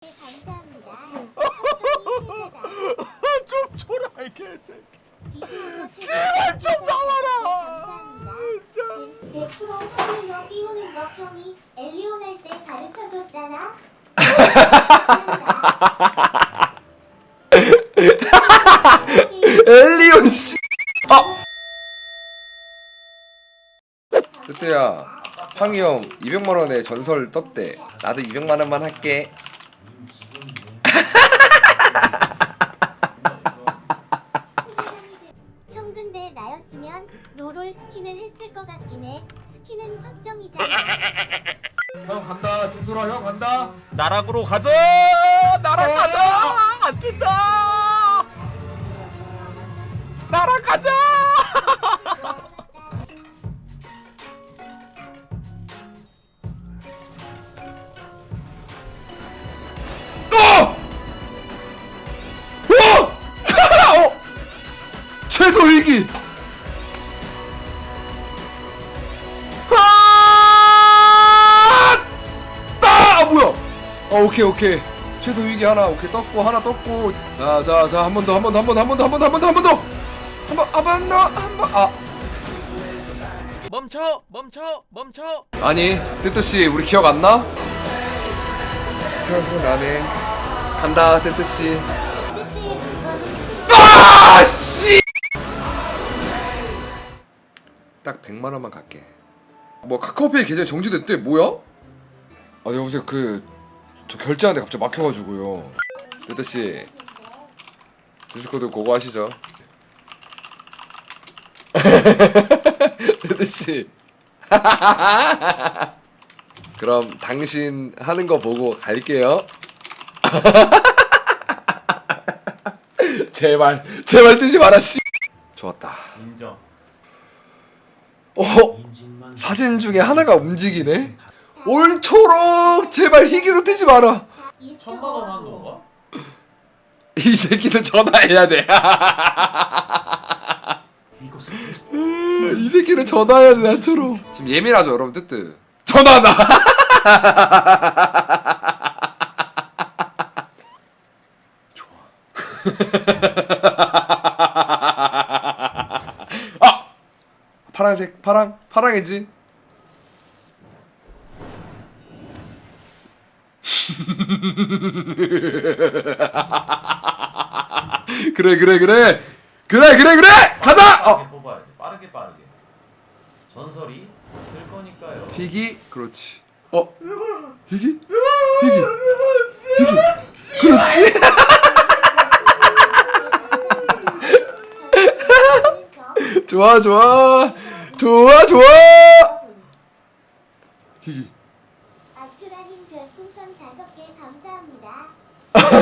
감사합니다. 좀 줘라 이 개새끼 제발 좀 나와라. 진짜 100% 확률로 띄우는 거 형이 엘리온 할 때 가르쳐줬잖아. 엘리온 씨. 아. 뜨뜨야, 황이 형 200만 원에 전설 떴대. 나도 200만 원만 할게. 스킨은 확정이잖아. 형 간다, 진솔아 형 간다. 나락으로 가자 나락 가자 안 뜬다 나락 가자 어! 어! 어! 최소 위기. 어, 오케이, 오케이. 최소 위기 하나, 오케이, 떴고, 하나 떴고. 자, 자, 자, 한 번 더, 한 번 더, 한 번 더, 한 번 더, 한 번 더, 한 번 더, 한 번 더. 한 번, 한번 더, 한 번, 아. 멈춰 멈춰 멈춰 아니, 뜨뜨씨, 우리 기억 안 나? 생각나네. 간다, 이거는 아, 씨! 딱 100만 원만 갈게. 뭐 카카오페이 계좌 정지됐대. 뭐야? 아, 어제 그 저 결제하는데 갑자기 막혀가지고요. 뜨뜨 씨, 디스코드 고고 하시죠. 뜨뜨 씨. 그럼 당신 하는 거 보고 갈게요. 제발 제발 뜨지 마라 씨. 좋았다. 인정 어 사진 중에 하나가 움직이네. 올 초록 제발 희귀로 뜨지 마라. 천만 원 한 건가? 이 새끼는 전화해야 돼. 이 새끼는 전화해야 돼 나처럼. 지금 예민하죠 여러분 뜨뜨. 전화나. 좋아. 아 파란색 파랑 파랑이지. 그래 그래 그래 그래 그래 그래 가자. 빠르게 어. 뽑아야 돼. 빠르게 빠르게. 전설이 들 거니까요. 희기 그렇지. 어 희기 희기 희기 그렇지. 좋아 좋아 좋아 좋아. 희기 아추라님 별풍선 다섯 개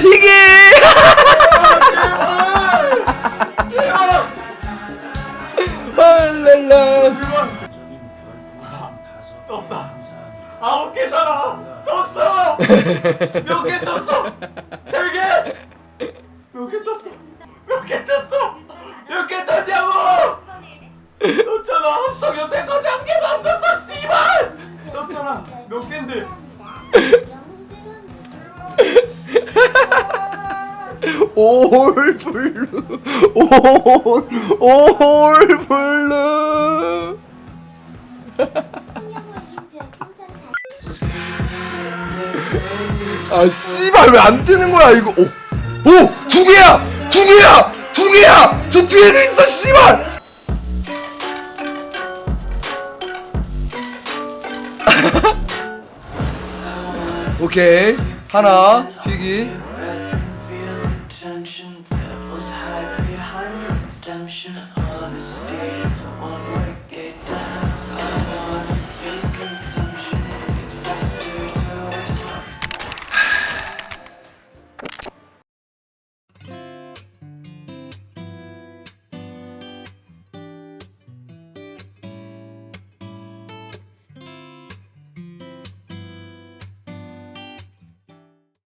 라 희기 랄랄라. 떴다. 아홉 개잖아. 떴어. 몇 개 떴어? 세 개 몇 개 떴어? 몇 개 떴어? 몇 개 떴냐고? 떴잖아. 합성 여태까지 올 블루 올올 블루 아 씨발 왜 안 뜨는 거야 이거? 오오두 개야! 두 개야! 두 개야! 저 뒤에도 있어 씨발! 오케이. 하나 희기 Krishna.